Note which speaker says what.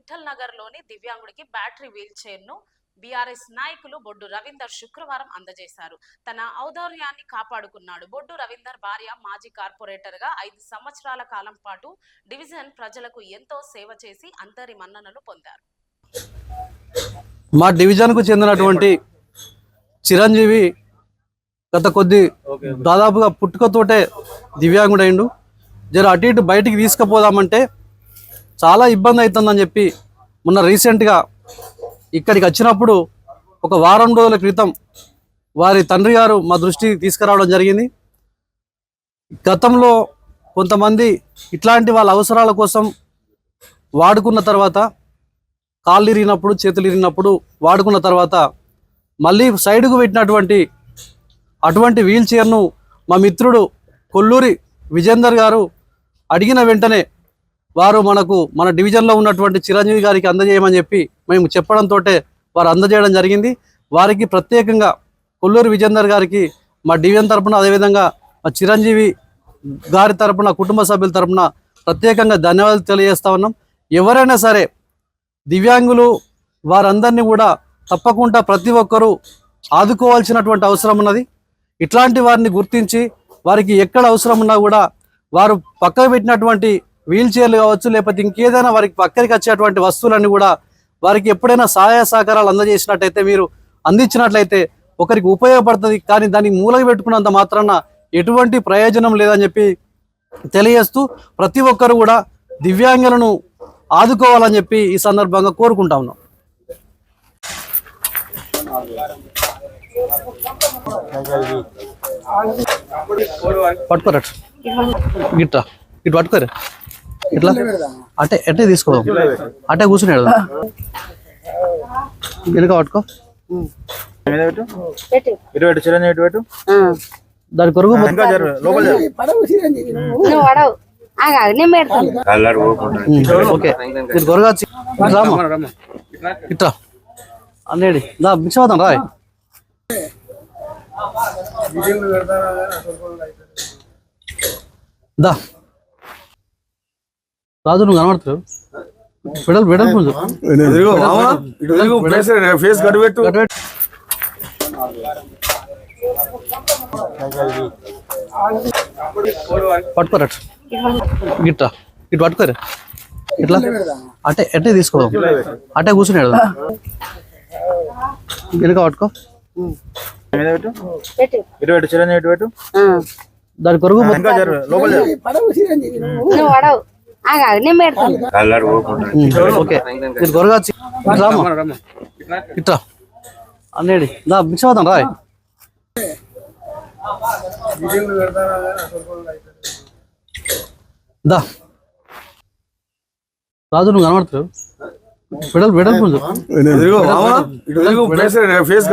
Speaker 1: Division Vithal నగర్లోని దివ్యాంగుడికి battery wheel చైర్ను బీఆర్ఎస్ నాయకులు బొడ్డు రవీందర్ శుక్రవారం అందజేశారు. తన ఔదార్యాన్ని కాపాడుకున్నాడు. బొడ్డు రవీందర్ భార్య మాజీ కార్పొరేటర్గా ఐదు సంవత్సరాల కాలం పాటు డివిజన్ ప్రజలకు ఎంతో సేవ చేసి అందరి మన్ననలు పొందారు.
Speaker 2: మా డివిజన్కు చెందినటువంటి చిరంజీవి గత కొద్ది దాదాపుగా పుట్టుకతోటే దివ్యాంగుడైండు. జర అటు ఇటు బయటికి తీసుకుపోదామంటే చాలా ఇబ్బంది అవుతుందని చెప్పి మొన్న రీసెంట్గా ఇక్కడికి వచ్చినప్పుడు ఒక వారం రోజుల క్రితం వారి తండ్రి గారు మా దృష్టికి తీసుకురావడం జరిగింది. గతంలో కొంతమంది ఇట్లాంటి వాళ్ళ అవసరాల కోసం వాడుకున్న తర్వాత కాళ్ళు ఇరిగినప్పుడు చేతులు ఇరిగినప్పుడు వాడుకున్న తర్వాత మళ్ళీ సైడ్కు పెట్టినటువంటి అటువంటి వీల్ చైర్ను మా మిత్రుడు కొల్లూరి విజేందర్ గారు అడిగిన వెంటనే వారు మనకు మన డివిజన్లో ఉన్నటువంటి చిరంజీవి గారికి అందజేయమని చెప్పి మేము చెప్పడంతో వారు అందజేయడం జరిగింది. వారికి ప్రత్యేకంగా కొల్లూరు విజేందర్ గారికి మా డివిజన్ తరపున అదేవిధంగా మా చిరంజీవి గారి తరపున కుటుంబ సభ్యుల తరపున ప్రత్యేకంగా ధన్యవాదాలు తెలియజేస్తా ఉన్నాం. ఎవరైనా సరే దివ్యాంగులు వారందరినీ కూడా తప్పకుండా ప్రతి ఒక్కరూ ఆదుకోవాల్సినటువంటి అవసరం ఉన్నది. ఇట్లాంటి వారిని గుర్తించి వారికి ఎక్కడ అవసరం ఉన్నా కూడా వారు పక్కకు పెట్టినటువంటి వీల్ చైర్లు కావచ్చు లేకపోతే ఇంకేదైనా వారికి పక్కకి వచ్చేటువంటి వస్తువులన్నీ కూడా వారికి ఎప్పుడైనా సహాయ సహకారాలు అందజేసినట్టయితే మీరు అందించినట్లయితే ఒకరికి ఉపయోగపడుతుంది. కానీ దాన్ని మూలగ పెట్టుకున్నంత మాత్రాన ఎటువంటి ప్రయోజనం లేదని చెప్పి తెలియజేస్తూ ప్రతి ఒక్కరు కూడా దివ్యాంగులను ఆదుకోవాలని చెప్పి ఈ సందర్భంగా కోరుకుంటా ఉన్నాం. పట్టుకోరట్ గిట్రా ఇటు పట్టుకోరు. ఇట్లా అటే అటే తీసుకో? అటే కూర్చుని వెనుక పట్టుకో.
Speaker 3: మీద పెట్టు. ఇటు పెట్టు చిరంజీవి ఇటు పెట్టు.
Speaker 2: దాని కొరకు ఓకే. వచ్చి అన్నేడి దా మిక్స్ అవుతాం రా దా. రాజు నువ్వు కనబడతావు పెడల్ పెడల్
Speaker 3: ఫేస్ ఫేస్ గడి పెట్టు.
Speaker 2: పట్టుకోరట్ గిట్రా ఇటు పట్టుకోరు. ఇట్లా అటే అటే తీసుకో. అటే కూర్చుని వెనుక పట్టుకో.
Speaker 3: ఇటు పెట్టు చిరంజీవి ఇటు పెట్టు.
Speaker 2: దాని కొరకు
Speaker 4: నేను పెడతాను
Speaker 2: కొరగా వచ్చి ఇట్రా అన్నేడి దా మిక్స్ అవుతాం రా దా రాజు నువ్వు
Speaker 3: మామ, ఇటు తిరుగు, ఫేస్